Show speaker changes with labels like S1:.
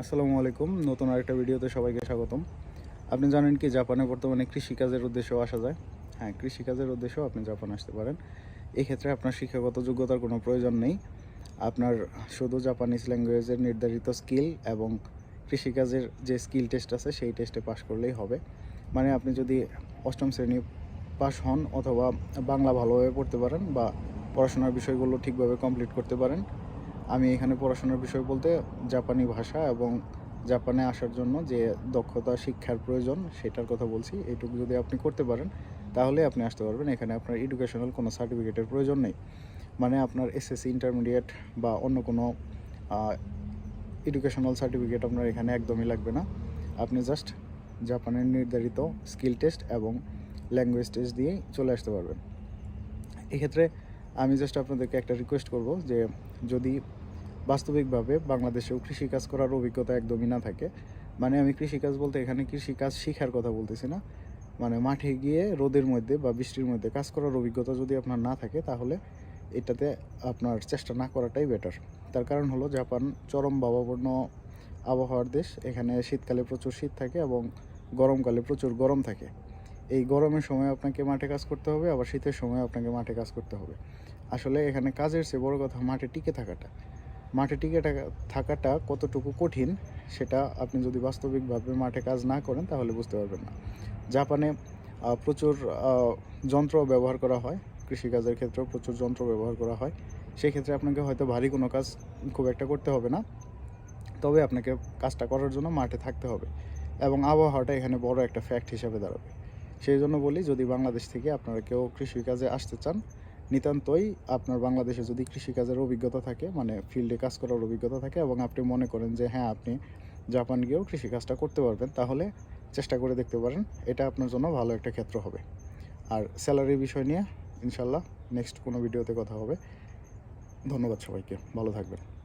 S1: আসসালামু আলাইকুম। নতুন আরেকটা ভিডিওতে সবাইকে স্বাগতম। আপনি জানেন কি, জাপানে বর্তমানে কৃষিকাজের উদ্দেশ্যেও আসা যায়। হ্যাঁ কৃষিকাজের উদ্দেশ্যেও আপনি জাপান আসতে পারেন। এক্ষেত্রে আপনার শিক্ষাগত যোগ্যতার কোনো প্রয়োজন নেই। আপনার শুধু জাপানিজ ল্যাঙ্গুয়েজের নির্ধারিত স্কিল এবং কৃষিকাজের যে স্কিল টেস্ট আছে, সেই টেস্টে পাশ করলেই হবে। মানে আপনি যদি অষ্টম শ্রেণি পাশ হন অথবা বাংলা ভালোভাবে পড়তে পারেন বা পড়াশোনার বিষয়গুলো ঠিকভাবে কমপ্লিট করতে পারেন আমি এখানে পড়াশোনার বিষয় বলতে জাপানি ভাষা এবং জাপানে আসার জন্য যে দক্ষতা, শিক্ষার প্রয়োজন সেটার কথা বলছি। এইটুকু যদি আপনি করতে পারেন, তাহলে আপনি আসতে পারবেন। এখানে আপনার এডুকেশনাল কোনো সার্টিফিকেটের প্রয়োজন নেই। মানে আপনার এসএসসি ইন্টারমিডিয়েট বা অন্য কোনো এডুকেশনাল সার্টিফিকেট আপনার এখানে একদমই লাগবে না। আপনি জাস্ট জাপানের নির্ধারিত স্কিল টেস্ট এবং ল্যাঙ্গুয়েজ টেস্ট দিয়েই চলে আসতে পারবেন। এক্ষেত্রে আমি জাস্ট আপনাদেরকে একটা রিকোয়েস্ট করব যে যদি বাস্তবিকভাবে বাংলাদেশেও কৃষিকাজ করার অভিজ্ঞতা একদমই না থাকে মানে আমি কৃষিকাজ বলতে এখানে কৃষিকাজ শেখার কথা বলতেছি না মানে মাঠে গিয়ে রোদের মধ্যে বা বৃষ্টির মধ্যে কাজ করার অভিজ্ঞতা যদি আপনার না থাকে, তাহলে এটাতে আপনার চেষ্টা না করাটাই বেটার তার কারণ হলো জাপান চরম ভাবাপন্ন আবহাওয়ার দেশ, এখানে শীতকালে প্রচুর শীত থাকে এবং গরমকালে প্রচুর গরম থাকে। এই গরমের সময় আপনাকে মাঠে কাজ করতে হবে, আবার শীতের সময় আপনাকে মাঠে কাজ করতে হবে। আসলে এখানে কাজের চেয়ে বড় কথা মাঠে টিকে থাকাটা। মাঠে টিকে থাকা- থাকাটা কতটুকু কঠিন সেটা আপনি যদি বাস্তবিকভাবে মাঠে কাজ না করেন তাহলে বুঝতে পারবেন না। জাপানে প্রচুর যন্ত্র ব্যবহার করা হয়, কৃষিকাজের ক্ষেত্রেও প্রচুর যন্ত্র ব্যবহার করা হয়। সেক্ষেত্রে আপনাকে হয়তো ভারী কোনো কাজ খুব একটা করতে হবে না। তবে আপনাকে কাজটা করার জন্য মাঠে থাকতে হবে এবং আবহাওয়াটা এখানে বড় একটা ফ্যাক্ট হিসাবে দাঁড়াবে। সেই জন্য বলি, যদি বাংলাদেশ থেকে আপনারা কেউ কৃষিকাজে আসতে চান, নিতান্তই আপনার বাংলাদেশে যদি কৃষিকাজের অভিজ্ঞতা থাকে মানে ফিল্ডে কাজ করার অভিজ্ঞতা থাকে এবং আপনি মনে করেন যে হ্যাঁ আপনি জাপান গিয়েও কৃষিকাজটা করতে পারবেন, তাহলে চেষ্টা করে দেখতে পারেন, এটা আপনার জন্য ভালো একটা ক্ষেত্র হবে। আর স্যালারির বিষয় নিয়ে, ইনশাল্লাহ নেক্সট কোনো ভিডিওতে কথা হবে। ধন্যবাদ সবাইকে, ভালো থাকবেন।